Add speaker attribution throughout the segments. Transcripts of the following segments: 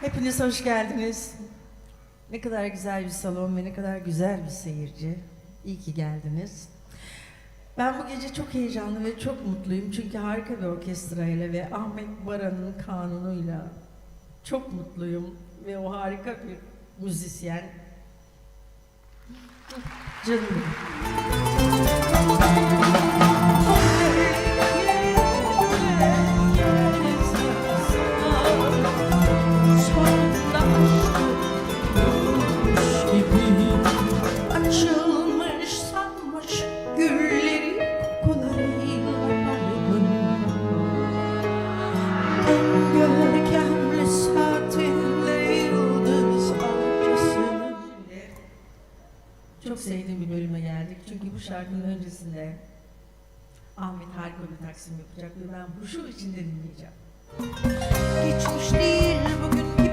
Speaker 1: Hepiniz hoş geldiniz. Ne kadar güzel bir salon ve ne kadar güzel bir seyirci. İyi ki geldiniz. Ben bu gece çok heyecanlı ve çok mutluyum çünkü harika bir orkestrayla ve Ahmet Baran'ın kanunuyla çok mutluyum ve o harika bir müzisyen. Canım. Sevdiğim bir bölüme geldik çünkü bu şarkının öncesinde Ahmet harika bir taksim yapacak ve ben bu şu içinde dinleyeceğim. Geçmiş değil bugün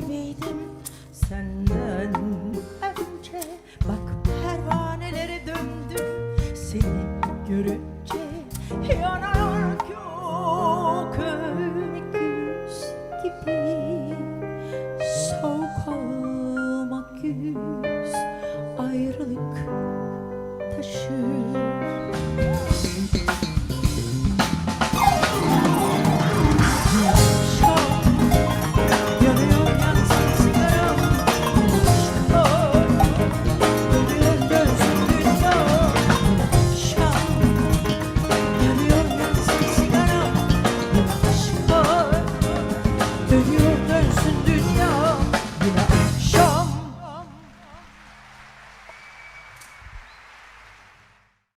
Speaker 1: gibiydim. Senden önce Bak pervanelere döndüm. Seni görünce Yanar after you